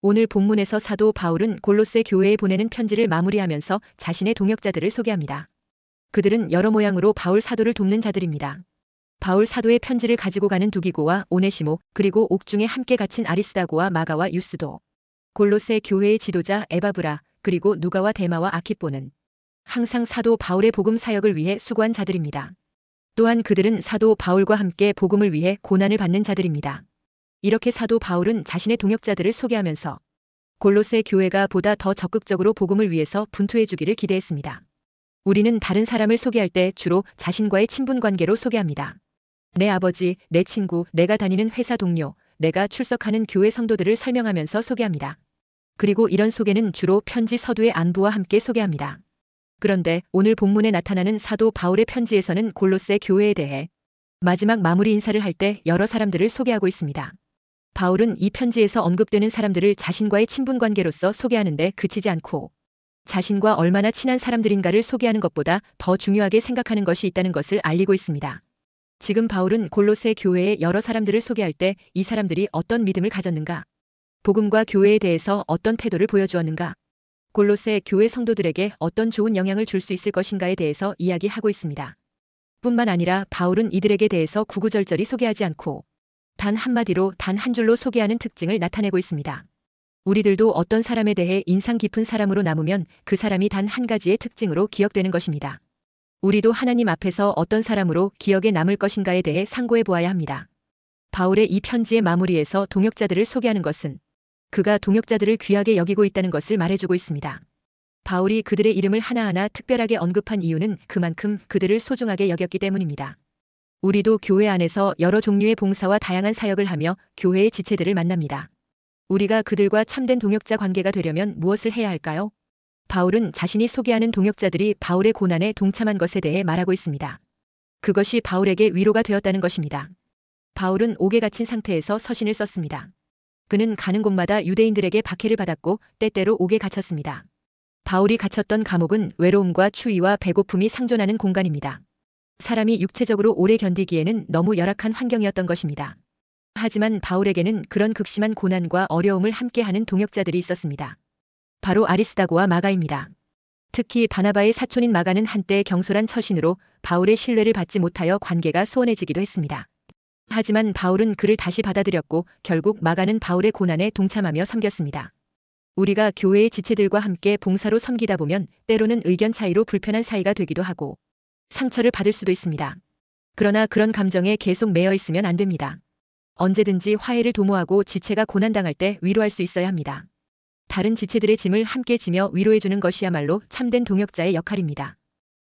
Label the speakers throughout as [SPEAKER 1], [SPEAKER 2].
[SPEAKER 1] 오늘 본문에서 사도 바울은 골로새 교회에 보내는 편지를 마무리하면서 자신의 동역자들을 소개합니다. 그들은 여러 모양으로 바울 사도를 돕는 자들입니다. 바울 사도의 편지를 가지고 가는 두기고와 오네시모 그리고 옥중에 함께 갇힌 아리스다고와 마가와 유스도 골로새 교회의 지도자 에바브라 그리고 누가와 데마와 아키뽀는 항상 사도 바울의 복음 사역을 위해 수고한 자들입니다. 또한 그들은 사도 바울과 함께 복음을 위해 고난을 받는 자들입니다. 이렇게 사도 바울은 자신의 동역자들을 소개하면서 골로새 교회가 보다 더 적극적으로 복음을 위해서 분투해 주기를 기대했습니다. 우리는 다른 사람을 소개할 때 주로 자신과의 친분 관계로 소개합니다. 내 아버지, 내 친구, 내가 다니는 회사 동료, 내가 출석하는 교회 성도들을 설명하면서 소개합니다. 그리고 이런 소개는 주로 편지 서두의 안부와 함께 소개합니다. 그런데 오늘 본문에 나타나는 사도 바울의 편지에서는 골로새 교회에 대해 마지막 마무리 인사를 할 때 여러 사람들을 소개하고 있습니다. 바울은 이 편지에서 언급되는 사람들을 자신과의 친분 관계로서 소개하는데 그치지 않고 자신과 얼마나 친한 사람들인가를 소개하는 것보다 더 중요하게 생각하는 것이 있다는 것을 알리고 있습니다. 지금 바울은 골로새 교회의 여러 사람들을 소개할 때 이 사람들이 어떤 믿음을 가졌는가? 복음과 교회에 대해서 어떤 태도를 보여주었는가? 골로새 교회 성도들에게 어떤 좋은 영향을 줄 수 있을 것인가에 대해서 이야기하고 있습니다. 뿐만 아니라 바울은 이들에게 대해서 구구절절히 소개하지 않고 단 한마디로 단 한 줄로 소개하는 특징을 나타내고 있습니다. 우리들도 어떤 사람에 대해 인상 깊은 사람으로 남으면 그 사람이 단 한 가지의 특징으로 기억되는 것입니다. 우리도 하나님 앞에서 어떤 사람으로 기억에 남을 것인가에 대해 상고해 보아야 합니다. 바울의 이 편지의 마무리에서 동역자들을 소개하는 것은 그가 동역자들을 귀하게 여기고 있다는 것을 말해주고 있습니다. 바울이 그들의 이름을 하나하나 특별하게 언급한 이유는 그만큼 그들을 소중하게 여겼기 때문입니다. 우리도 교회 안에서 여러 종류의 봉사와 다양한 사역을 하며 교회의 지체들을 만납니다. 우리가 그들과 참된 동역자 관계가 되려면 무엇을 해야 할까요? 바울은 자신이 소개하는 동역자들이 바울의 고난에 동참한 것에 대해 말하고 있습니다. 그것이 바울에게 위로가 되었다는 것입니다. 바울은 옥에 갇힌 상태에서 서신을 썼습니다. 그는 가는 곳마다 유대인들에게 박해를 받았고 때때로 옥에 갇혔습니다. 바울이 갇혔던 감옥은 외로움과 추위와 배고픔이 상존하는 공간입니다. 사람이 육체적으로 오래 견디기에는 너무 열악한 환경이었던 것입니다. 하지만 바울에게는 그런 극심한 고난과 어려움을 함께하는 동역자들이 있었습니다. 바로 아리스다고와 마가입니다. 특히 바나바의 사촌인 마가는 한때 경솔한 처신으로 바울의 신뢰를 받지 못하여 관계가 소원해지기도 했습니다. 하지만 바울은 그를 다시 받아들였고 결국 마가는 바울의 고난에 동참하며 섬겼습니다. 우리가 교회의 지체들과 함께 봉사로 섬기다 보면 때로는 의견 차이로 불편한 사이가 되기도 하고 상처를 받을 수도 있습니다. 그러나 그런 감정에 계속 매여 있으면 안 됩니다. 언제든지 화해를 도모하고 지체가 고난당할 때 위로할 수 있어야 합니다. 다른 지체들의 짐을 함께 지며 위로해주는 것이야말로 참된 동역자의 역할입니다.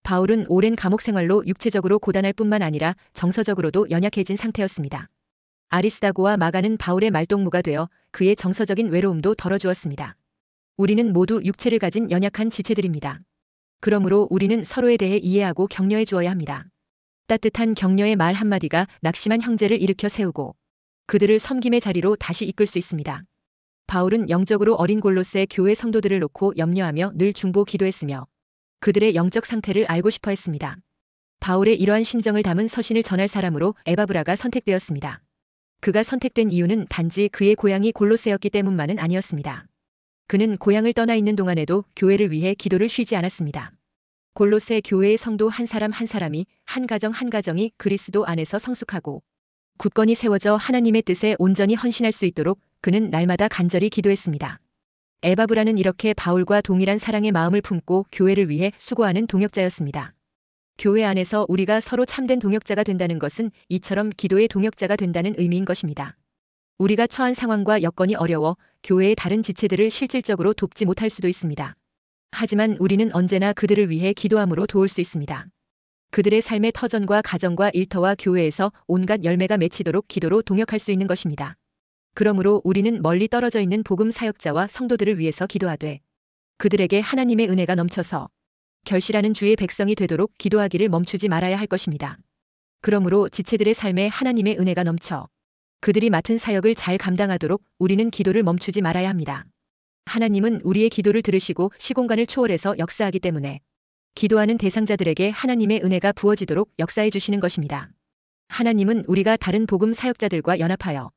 [SPEAKER 1] 바울은 오랜 감옥 생활로 육체적으로 고단할 뿐만 아니라 정서적으로도 연약해진 상태였습니다. 아리스다고와 마가는 바울의 말동무가 되어 그의 정서적인 외로움도 덜어주었습니다. 우리는 모두 육체를 가진 연약한 지체들입니다. 그러므로 우리는 서로에 대해 이해하고 격려해 주어야 합니다. 따뜻한 격려의 말 한마디가 낙심한 형제를 일으켜 세우고 그들을 섬김의 자리로 다시 이끌 수 있습니다. 바울은 영적으로 어린 골로새 교회 성도들을 놓고 염려하며 늘 중보 기도했으며 그들의 영적 상태를 알고 싶어 했습니다. 바울의 이러한 심정을 담은 서신을 전할 사람으로 에바브라가 선택되었습니다. 그가 선택된 이유는 단지 그의 고향이 골로새였기 때문만은 아니었습니다. 그는 고향을 떠나 있는 동안에도 교회를 위해 기도를 쉬지 않았습니다. 골로새 교회의 성도 한 사람 한 사람이 한 가정 한 가정이 그리스도 안에서 성숙하고 굳건히 세워져 하나님의 뜻에 온전히 헌신할 수 있도록 그는 날마다 간절히 기도했습니다. 에바브라는 이렇게 바울과 동일한 사랑의 마음을 품고 교회를 위해 수고하는 동역자였습니다. 교회 안에서 우리가 서로 참된 동역자가 된다는 것은 이처럼 기도의 동역자가 된다는 의미인 것입니다. 우리가 처한 상황과 여건이 어려워 교회의 다른 지체들을 실질적으로 돕지 못할 수도 있습니다. 하지만 우리는 언제나 그들을 위해 기도함으로 도울 수 있습니다. 그들의 삶의 터전과 가정과 일터와 교회에서 온갖 열매가 맺히도록 기도로 동역할 수 있는 것입니다. 그러므로 우리는 멀리 떨어져 있는 복음 사역자와 성도들을 위해서 기도하되 그들에게 하나님의 은혜가 넘쳐서 결실하는 주의 백성이 되도록 기도하기를 멈추지 말아야 할 것입니다. 그러므로 지체들의 삶에 하나님의 은혜가 넘쳐 그들이 맡은 사역을 잘 감당하도록 우리는 기도를 멈추지 말아야 합니다. 하나님은 우리의 기도를 들으시고 시공간을 초월해서 역사하기 때문에 기도하는 대상자들에게 하나님의 은혜가 부어지도록 역사해 주시는 것입니다. 하나님은 우리가 다른 복음 사역자들과 연합하여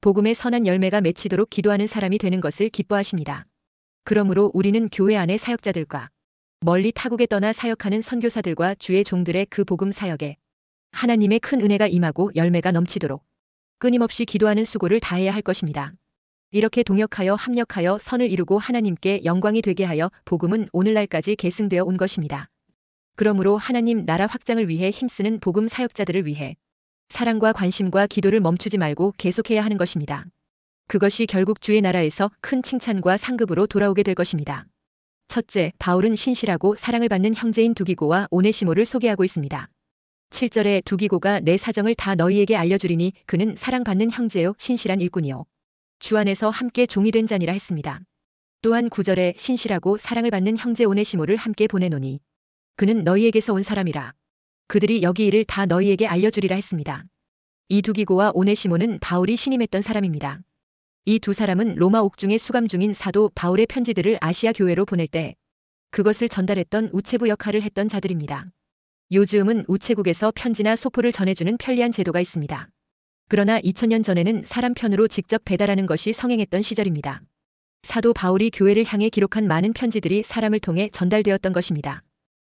[SPEAKER 1] 복음의 선한 열매가 맺히도록 기도하는 사람이 되는 것을 기뻐하십니다. 그러므로 우리는 교회 안의 사역자들과 멀리 타국에 떠나 사역하는 선교사들과 주의 종들의 그 복음 사역에 하나님의 큰 은혜가 임하고 열매가 넘치도록 끊임없이 기도하는 수고를 다해야 할 것입니다. 이렇게 동역하여 합력하여 선을 이루고 하나님께 영광이 되게 하여 복음은 오늘날까지 계승되어 온 것입니다. 그러므로 하나님 나라 확장을 위해 힘쓰는 복음 사역자들을 위해 사랑과 관심과 기도를 멈추지 말고 계속해야 하는 것입니다. 그것이 결국 주의 나라에서 큰 칭찬과 상급으로 돌아오게 될 것입니다. 첫째, 바울은 신실하고 사랑을 받는 형제인 두기고와 오네시모를 소개하고 있습니다. 7절에 두기고가 내 사정을 다 너희에게 알려주리니 그는 사랑받는 형제요 신실한 일꾼이요. 주 안에서 함께 종이 된 자니라 했습니다. 또한 9절에 신실하고 사랑을 받는 형제 오네시모를 함께 보내노니 그는 너희에게서 온 사람이라. 그들이 여기 일을 다 너희에게 알려주리라 했습니다. 이 두기고와 오네시모는 바울이 신임했던 사람입니다. 이 두 사람은 로마 옥중에 수감 중인 사도 바울의 편지들을 아시아 교회로 보낼 때 그것을 전달했던 우체부 역할을 했던 자들입니다. 요즘은 우체국에서 편지나 소포를 전해주는 편리한 제도가 있습니다. 그러나 2000년 전에는 사람 편으로 직접 배달하는 것이 성행했던 시절입니다. 사도 바울이 교회를 향해 기록한 많은 편지들이 사람을 통해 전달되었던 것입니다.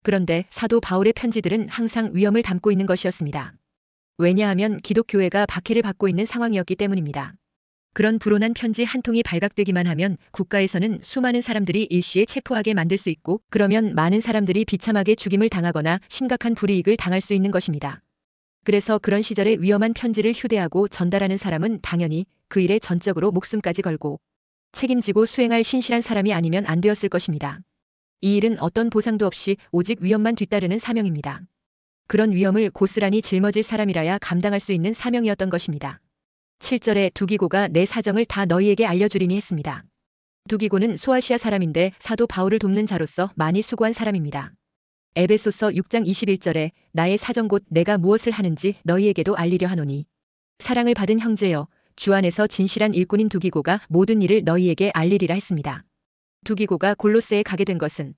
[SPEAKER 1] 그런데 사도 바울의 편지들은 항상 위험을 담고 있는 것이었습니다. 왜냐하면 기독교회가 박해를 받고 있는 상황이었기 때문입니다. 그런 불온한 편지 한 통이 발각되기만 하면 국가에서는 수많은 사람들이 일시에 체포하게 만들 수 있고 그러면 많은 사람들이 비참하게 죽임을 당하거나 심각한 불이익을 당할 수 있는 것입니다. 그래서 그런 시절에 위험한 편지를 휴대하고 전달하는 사람은 당연히 그 일에 전적으로 목숨까지 걸고 책임지고 수행할 신실한 사람이 아니면 안 되었을 것입니다. 이 일은 어떤 보상도 없이 오직 위험만 뒤따르는 사명입니다. 그런 위험을 고스란히 짊어질 사람이라야 감당할 수 있는 사명이었던 것입니다. 7절에 두기고가 내 사정을 다 너희에게 알려주리니 했습니다. 두기고는 소아시아 사람인데 사도 바울을 돕는 자로서 많이 수고한 사람입니다. 에베소서 6장 21절에 나의 사정 곧 내가 무엇을 하는지 너희에게도 알리려 하노니 사랑을 받은 형제여 주 안에서 진실한 일꾼인 두기고가 모든 일을 너희에게 알리리라 했습니다. 두기고가 골로새에 가게 된 것은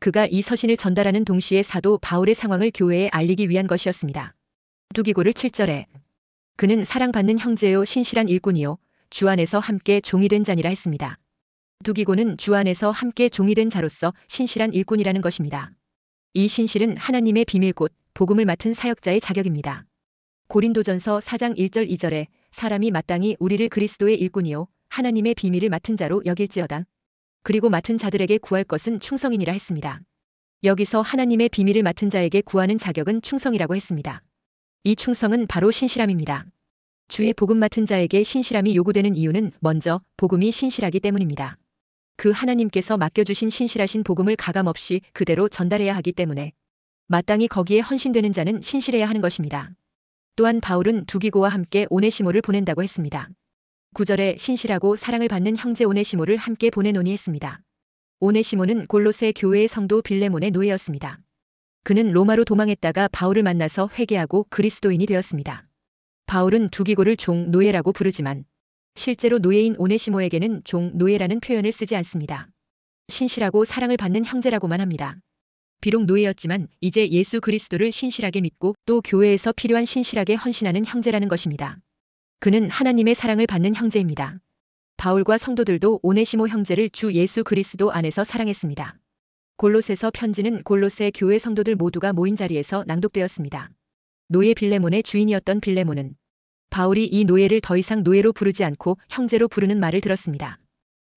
[SPEAKER 1] 그가 이 서신을 전달하는 동시에 사도 바울의 상황을 교회에 알리기 위한 것이었습니다. 두기고를 7절에 그는 사랑받는 형제요 신실한 일꾼이요 주 안에서 함께 종이 된 자니라 했습니다. 두기고는 주 안에서 함께 종이 된 자로서 신실한 일꾼이라는 것입니다. 이 신실은 하나님의 비밀 곧 복음을 맡은 사역자의 자격입니다. 고린도전서 4장 1절 2절에 사람이 마땅히 우리를 그리스도의 일꾼이요 하나님의 비밀을 맡은 자로 여길지어다. 그리고 맡은 자들에게 구할 것은 충성이니라 했습니다. 여기서 하나님의 비밀을 맡은 자에게 구하는 자격은 충성이라고 했습니다. 이 충성은 바로 신실함입니다. 주의 복음 맡은 자에게 신실함이 요구되는 이유는 먼저 복음이 신실하기 때문입니다. 그 하나님께서 맡겨주신 신실하신 복음을 가감없이 그대로 전달해야 하기 때문에 마땅히 거기에 헌신되는 자는 신실해야 하는 것입니다. 또한 바울은 두기고와 함께 오네시모를 보낸다고 했습니다. 9절에 신실하고 사랑을 받는 형제 오네시모를 함께 보내노니 했습니다. 오네시모는 골로새 교회의 성도 빌레몬의 노예였습니다. 그는 로마로 도망했다가 바울을 만나서 회개하고 그리스도인이 되었습니다. 바울은 두기고를 종 노예라고 부르지만 실제로 노예인 오네시모에게는 종 노예라는 표현을 쓰지 않습니다. 신실하고 사랑을 받는 형제라고만 합니다. 비록 노예였지만 이제 예수 그리스도를 신실하게 믿고 또 교회에서 필요한 신실하게 헌신하는 형제라는 것입니다. 그는 하나님의 사랑을 받는 형제입니다. 바울과 성도들도 오네시모 형제를 주 예수 그리스도 안에서 사랑했습니다. 골로새서 편지는 골로새 교회 성도들 모두가 모인 자리에서 낭독되었습니다. 노예 빌레몬의 주인이었던 빌레몬은 바울이 이 노예를 더 이상 노예로 부르지 않고 형제로 부르는 말을 들었습니다.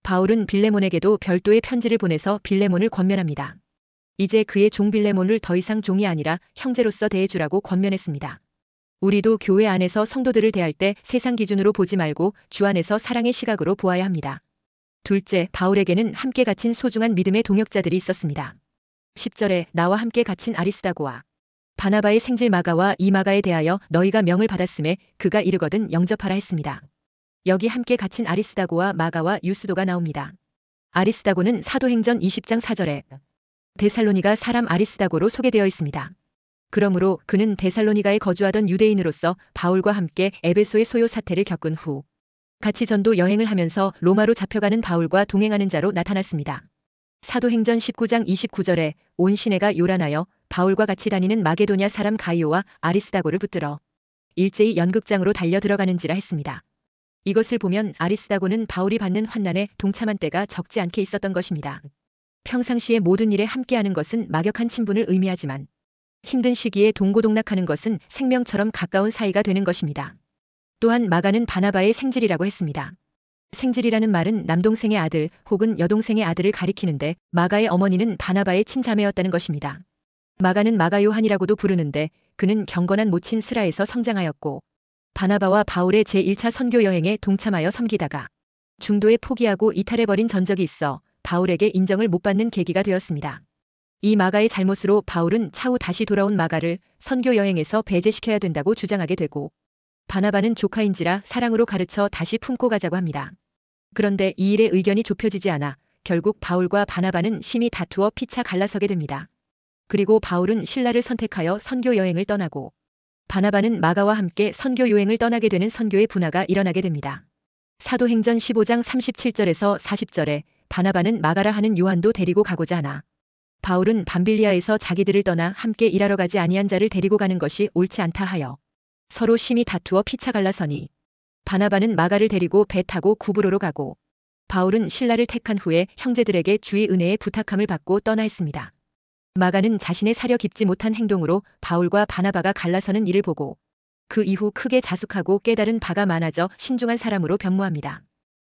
[SPEAKER 1] 바울은 빌레몬에게도 별도의 편지를 보내서 빌레몬을 권면합니다. 이제 그의 종 빌레몬을 더 이상 종이 아니라 형제로서 대해주라고 권면했습니다. 우리도 교회 안에서 성도들을 대할 때 세상 기준으로 보지 말고 주 안에서 사랑의 시각으로 보아야 합니다. 둘째, 바울에게는 함께 갇힌 소중한 믿음의 동역자들이 있었습니다. 10절에 나와 함께 갇힌 아리스다고와 바나바의 생질 마가와 이 마가에 대하여 너희가 명을 받았음에 그가 이르거든 영접하라 했습니다. 여기 함께 갇힌 아리스다고와 마가와 유스도가 나옵니다. 아리스다고는 사도행전 20장 4절에 데살로니가 사람 아리스다고로 소개되어 있습니다. 그러므로 그는 데살로니가에 거주하던 유대인으로서 바울과 함께 에베소의 소요 사태를 겪은 후 같이 전도 여행을 하면서 로마로 잡혀가는 바울과 동행하는 자로 나타났습니다. 사도행전 19장 29절에 온 시내가 요란하여 바울과 같이 다니는 마게도냐 사람 가이오와 아리스다고를 붙들어 일제히 연극장으로 달려 들어가는지라 했습니다. 이것을 보면 아리스다고는 바울이 받는 환난에 동참한 때가 적지 않게 있었던 것입니다. 평상시에 모든 일에 함께하는 것은 막역한 친분을 의미하지만 힘든 시기에 동고동락하는 것은 생명처럼 가까운 사이가 되는 것입니다. 또한 마가는 바나바의 생질이라고 했습니다. 생질이라는 말은 남동생의 아들 혹은 여동생의 아들을 가리키는데 마가의 어머니는 바나바의 친자매였다는 것입니다. 마가는 마가 요한이라고도 부르는데 그는 경건한 모친 스라에서 성장하였고 바나바와 바울의 제1차 선교 여행에 동참하여 섬기다가 중도에 포기하고 이탈해버린 전적이 있어 바울에게 인정을 못 받는 계기가 되었습니다. 이 마가의 잘못으로 바울은 차후 다시 돌아온 마가를 선교 여행에서 배제시켜야 된다고 주장하게 되고 바나바는 조카인지라 사랑으로 가르쳐 다시 품고 가자고 합니다. 그런데 이 일의 의견이 좁혀지지 않아 결국 바울과 바나바는 심히 다투어 피차 갈라서게 됩니다. 그리고 바울은 신라를 선택하여 선교 여행을 떠나고 바나바는 마가와 함께 선교 여행을 떠나게 되는 선교의 분화가 일어나게 됩니다. 사도행전 15장 37절에서 40절에 바나바는 마가라 하는 요한도 데리고 가고자 하나 바울은 밤빌리아에서 자기들을 떠나 함께 일하러 가지 아니한 자를 데리고 가는 것이 옳지 않다 하여 서로 심히 다투어 피차 갈라서니 바나바는 마가를 데리고 배 타고 구브로로 가고 바울은 신라를 택한 후에 형제들에게 주의 은혜에 부탁함을 받고 떠나 했습니다. 마가는 자신의 사려 깊지 못한 행동으로 바울과 바나바가 갈라서는 일을 보고 그 이후 크게 자숙하고 깨달은 바가 많아져 신중한 사람으로 변모합니다.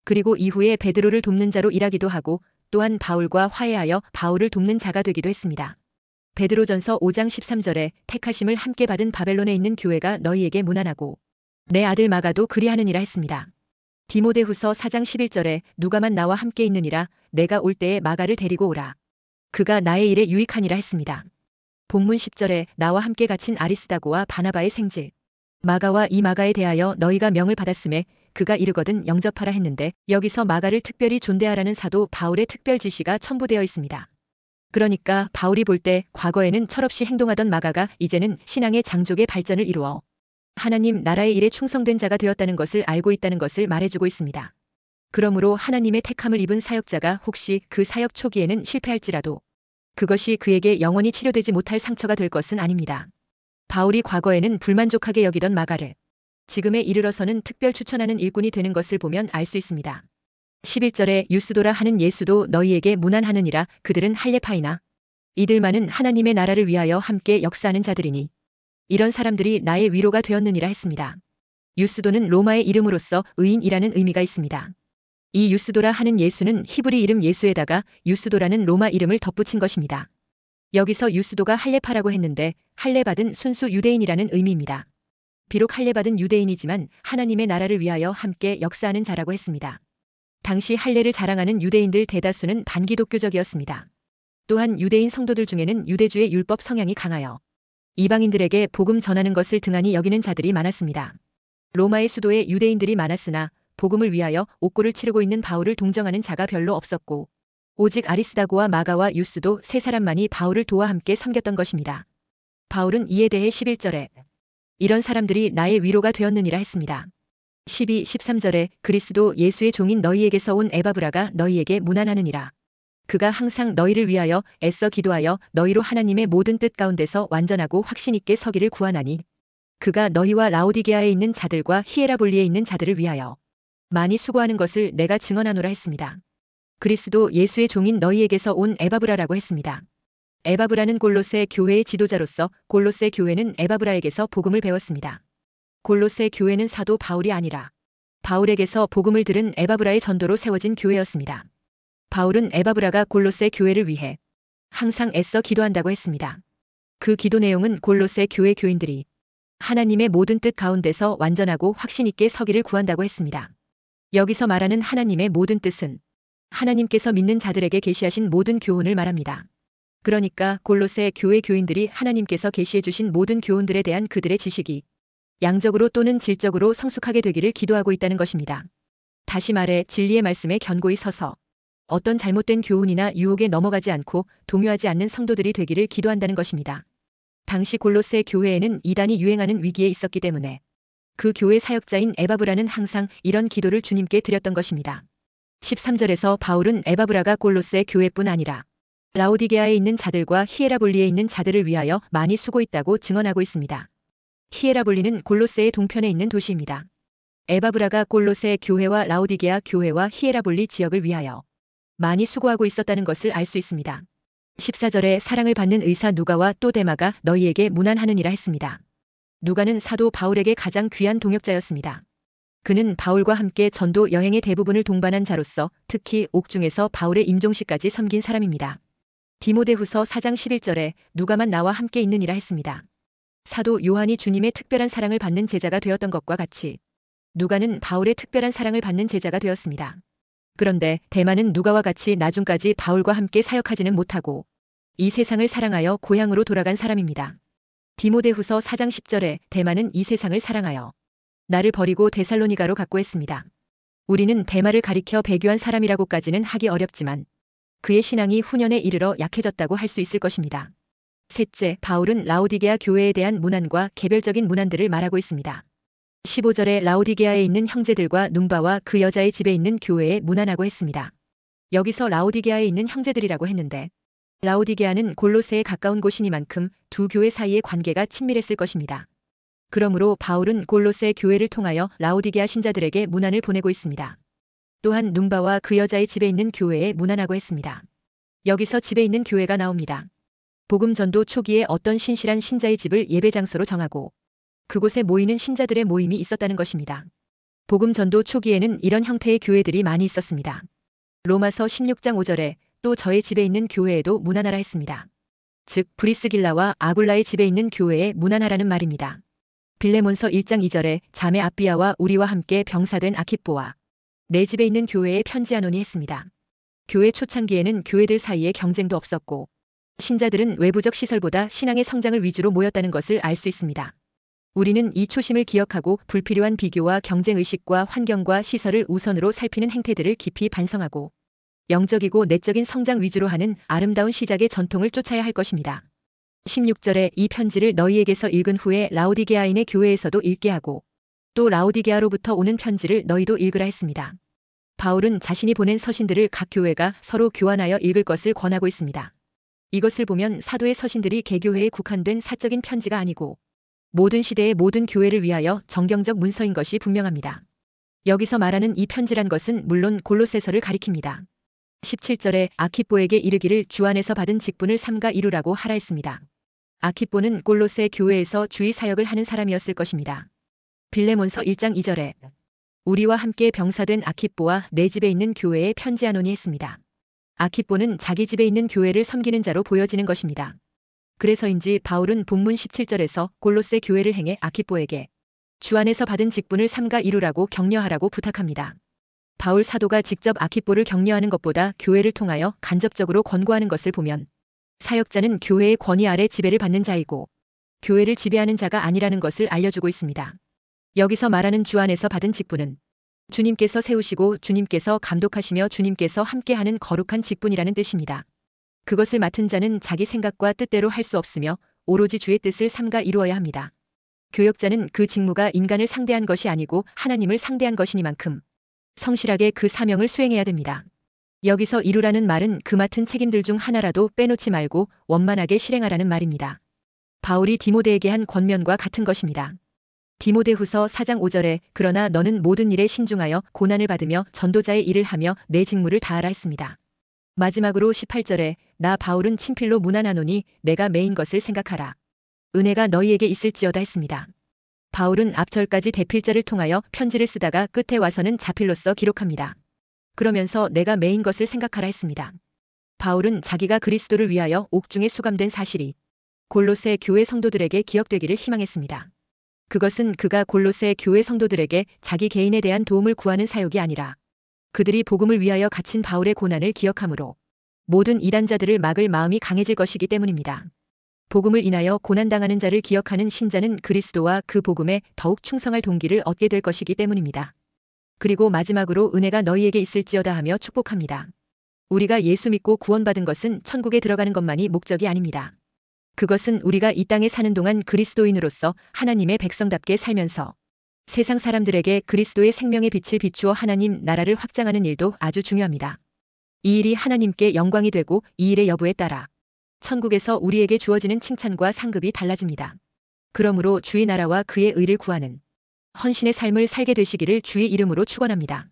[SPEAKER 1] 그리고 이후에 베드로를 돕는 자로 일하기도 하고 또한 바울과 화해하여 바울을 돕는 자가 되기도 했습니다. 베드로전서 5장 13절에 택하심을 함께 받은 바벨론에 있는 교회가 너희에게 무난하고 내 아들 마가도 그리하느니라 했습니다. 디모데후서 4장 11절에 누가만 나와 함께 있느니라 내가 올 때에 마가를 데리고 오라. 그가 나의 일에 유익하니라 했습니다. 본문 10절에 나와 함께 갇힌 아리스다고와 바나바의 생질. 마가와 이 마가에 대하여 너희가 명을 받았음에 그가 이르거든 영접하라 했는데 여기서 마가를 특별히 존대하라는 사도 바울의 특별 지시가 첨부되어 있습니다. 그러니까 바울이 볼 때 과거에는 철없이 행동하던 마가가 이제는 신앙의 장족의 발전을 이루어 하나님 나라의 일에 충성된 자가 되었다는 것을 알고 있다는 것을 말해주고 있습니다. 그러므로 하나님의 택함을 입은 사역자가 혹시 그 사역 초기에는 실패할지라도 그것이 그에게 영원히 치료되지 못할 상처가 될 것은 아닙니다. 바울이 과거에는 불만족하게 여기던 마가를 지금에 이르러서는 특별 추천하는 일꾼이 되는 것을 보면 알 수 있습니다. 11절에 유스도라 하는 예수도 너희에게 무난하느니라 그들은 할례파이나 이들만은 하나님의 나라를 위하여 함께 역사하는 자들이니 이런 사람들이 나의 위로가 되었느니라 했습니다. 유스도는 로마의 이름으로서 의인이라는 의미가 있습니다. 이 유스도라 하는 예수는 히브리 이름 예수에다가 유스도라는 로마 이름을 덧붙인 것입니다. 여기서 유스도가 할례파라고 했는데 할례받은 순수 유대인이라는 의미입니다. 비록 할례받은 유대인이지만 하나님의 나라를 위하여 함께 역사하는 자라고 했습니다. 당시 할례를 자랑하는 유대인들 대다수는 반기독교적이었습니다. 또한 유대인 성도들 중에는 유대주의 율법 성향이 강하여 이방인들에게 복음 전하는 것을 등한히 여기는 자들이 많았습니다. 로마의 수도에 유대인들이 많았으나 복음을 위하여 옥고를 치르고 있는 바울을 동정하는 자가 별로 없었고 오직 아리스다고와 마가와 유스도 세 사람만이 바울을 도와 함께 섬겼던 것입니다. 바울은 이에 대해 11절에 이런 사람들이 나의 위로가 되었느니라 했습니다. 12, 13절에 그리스도 예수의 종인 너희에게서 온 에바브라가 너희에게 무난하느니라. 그가 항상 너희를 위하여 애써 기도하여 너희로 하나님의 모든 뜻 가운데서 완전하고 확신 있게 서기를 구하나니 그가 너희와 라오디게아에 있는 자들과 히에라볼리에 있는 자들을 위하여 많이 수고하는 것을 내가 증언하노라 했습니다. 그리스도 예수의 종인 너희에게서 온 에바브라라고 했습니다. 에바브라는 골로새 교회의 지도자로서 골로새 교회는 에바브라에게서 복음을 배웠습니다. 골로새 교회는 사도 바울이 아니라 바울에게서 복음을 들은 에바브라의 전도로 세워진 교회였습니다. 바울은 에바브라가 골로새 교회를 위해 항상 애써 기도한다고 했습니다. 그 기도 내용은 골로새 교회 교인들이 하나님의 모든 뜻 가운데서 완전하고 확신 있게 서기를 구한다고 했습니다. 여기서 말하는 하나님의 모든 뜻은 하나님께서 믿는 자들에게 계시하신 모든 교훈을 말합니다. 그러니까 골로새 교회 교인들이 하나님께서 계시해 주신 모든 교훈들에 대한 그들의 지식이 양적으로 또는 질적으로 성숙하게 되기를 기도하고 있다는 것입니다. 다시 말해 진리의 말씀에 견고히 서서 어떤 잘못된 교훈이나 유혹에 넘어가지 않고 동요하지 않는 성도들이 되기를 기도한다는 것입니다. 당시 골로새 교회에는 이단이 유행하는 위기에 있었기 때문에 그 교회 사역자인 에바브라는 항상 이런 기도를 주님께 드렸던 것입니다. 13절에서 바울은 에바브라가 골로새 교회뿐 아니라 라오디게아에 있는 자들과 히에라볼리에 있는 자들을 위하여 많이 수고했다고 증언하고 있습니다. 히에라볼리는 골로새의 동편에 있는 도시입니다. 에바브라가 골로새 교회와 라오디게아 교회와 히에라볼리 지역을 위하여 많이 수고하고 있었다는 것을 알 수 있습니다. 14절에 사랑을 받는 의사 누가와 또 데마가 너희에게 무난하느니라 했습니다. 누가는 사도 바울에게 가장 귀한 동역자였습니다. 그는 바울과 함께 전도 여행의 대부분을 동반한 자로서 특히 옥중에서 바울의 임종시까지 섬긴 사람입니다. 디모데후서 4장 11절에 누가만 나와 함께 있느니라 했습니다. 사도 요한이 주님의 특별한 사랑을 받는 제자가 되었던 것과 같이 누가는 바울의 특별한 사랑을 받는 제자가 되었습니다. 그런데 대만은 누가와 같이 나중까지 바울과 함께 사역하지는 못하고 이 세상을 사랑하여 고향으로 돌아간 사람입니다. 디모데후서 4장 10절에 대만은 이 세상을 사랑하여 나를 버리고 데살로니가로 갔고 했습니다. 우리는 대마를 가리켜 배교한 사람이라고까지는 하기 어렵지만 그의 신앙이 후년에 이르러 약해졌다고 할 수 있을 것입니다. 셋째, 바울은 라오디게아 교회에 대한 문안과 개별적인 문안들을 말하고 있습니다. 15절에 라오디게아에 있는 형제들과 눈바와 그 여자의 집에 있는 교회에 문안하고 했습니다. 여기서 라오디게아에 있는 형제들이라고 했는데 라오디게아는 골로새에 가까운 곳이니만큼 두 교회 사이의 관계가 친밀했을 것입니다. 그러므로 바울은 골로새 교회를 통하여 라오디게아 신자들에게 문안을 보내고 있습니다. 또한 눈바와 그 여자의 집에 있는 교회에 문안하고 했습니다. 여기서 집에 있는 교회가 나옵니다. 복음 전도 초기에 어떤 신실한 신자의 집을 예배 장소로 정하고 그곳에 모이는 신자들의 모임이 있었다는 것입니다. 복음 전도 초기에는 이런 형태의 교회들이 많이 있었습니다. 로마서 16장 5절에 또 저의 집에 있는 교회에도 문안하라 했습니다. 즉 브리스길라와 아굴라의 집에 있는 교회에 문안하라는 말입니다. 빌레몬서 1장 2절에 자매 아비아와 우리와 함께 병사된 아키뽀와 내 집에 있는 교회에 편지하노니 했습니다. 교회 초창기에는 교회들 사이에 경쟁도 없었고 신자들은 외부적 시설보다 신앙의 성장을 위주로 모였다는 것을 알 수 있습니다. 우리는 이 초심을 기억하고 불필요한 비교와 경쟁 의식과 환경과 시설을 우선으로 살피는 행태들을 깊이 반성하고 영적이고 내적인 성장 위주로 하는 아름다운 시작의 전통을 쫓아야 할 것입니다. 16절에 이 편지를 너희에게서 읽은 후에 라오디게아인의 교회에서도 읽게 하고 또 라오디게아로부터 오는 편지를 너희도 읽으라 했습니다. 바울은 자신이 보낸 서신들을 각 교회가 서로 교환하여 읽을 것을 권하고 있습니다. 이것을 보면 사도의 서신들이 개교회에 국한된 사적인 편지가 아니고 모든 시대의 모든 교회를 위하여 정경적 문서인 것이 분명합니다. 여기서 말하는 이 편지란 것은 물론 골로새서를 가리킵니다. 17절에 아키뽀에게 이르기를 주 안에서 받은 직분을 삼가 이루라고 하라 했습니다. 아키뽀는 골로새 교회에서 주의 사역을 하는 사람이었을 것입니다. 빌레몬서 1장 2절에 우리와 함께 병사된 아키뽀와 내 집에 있는 교회에 편지하노니 했습니다. 아키뽀는 자기 집에 있는 교회를 섬기는 자로 보여지는 것입니다. 그래서인지 바울은 본문 17절에서 골로새 교회를 행해 아키뽀에게 주 안에서 받은 직분을 삼가 이루라고 격려하라고 부탁합니다. 바울 사도가 직접 아키뽀를 격려하는 것보다 교회를 통하여 간접적으로 권고하는 것을 보면 사역자는 교회의 권위 아래 지배를 받는 자이고 교회를 지배하는 자가 아니라는 것을 알려주고 있습니다. 여기서 말하는 주 안에서 받은 직분은 주님께서 세우시고 주님께서 감독하시며 주님께서 함께하는 거룩한 직분이라는 뜻입니다. 그것을 맡은 자는 자기 생각과 뜻대로 할 수 없으며 오로지 주의 뜻을 삼가 이루어야 합니다. 교역자는 그 직무가 인간을 상대한 것이 아니고 하나님을 상대한 것이니만큼 성실하게 그 사명을 수행해야 됩니다. 여기서 이루라는 말은 그 맡은 책임들 중 하나라도 빼놓지 말고 원만하게 실행하라는 말입니다. 바울이 디모데에게 한 권면과 같은 것입니다. 디모데후서 4장 5절에 그러나 너는 모든 일에 신중하여 고난을 받으며 전도자의 일을 하며 내 직무를 다하라 했습니다. 마지막으로 18절에 나 바울은 친필로 문안하노니 내가 메인 것을 생각하라. 은혜가 너희에게 있을지어다 했습니다. 바울은 앞절까지 대필자를 통하여 편지를 쓰다가 끝에 와서는 자필로써 기록합니다. 그러면서 내가 메인 것을 생각하라 했습니다. 바울은 자기가 그리스도를 위하여 옥중에 수감된 사실이 골로새 교회 성도들에게 기억되기를 희망했습니다. 그것은 그가 골로새 교회 성도들에게 자기 개인에 대한 도움을 구하는 사역이 아니라 그들이 복음을 위하여 갇힌 바울의 고난을 기억하므로 모든 이단자들을 막을 마음이 강해질 것이기 때문입니다. 복음을 인하여 고난당하는 자를 기억하는 신자는 그리스도와 그 복음에 더욱 충성할 동기를 얻게 될 것이기 때문입니다. 그리고 마지막으로 은혜가 너희에게 있을지어다 하며 축복합니다. 우리가 예수 믿고 구원받은 것은 천국에 들어가는 것만이 목적이 아닙니다. 그것은 우리가 이 땅에 사는 동안 그리스도인으로서 하나님의 백성답게 살면서 세상 사람들에게 그리스도의 생명의 빛을 비추어 하나님 나라를 확장하는 일도 아주 중요합니다. 이 일이 하나님께 영광이 되고 이 일의 여부에 따라 천국에서 우리에게 주어지는 칭찬과 상급이 달라집니다. 그러므로 주의 나라와 그의 의를 구하는 헌신의 삶을 살게 되시기를 주의 이름으로 축원합니다.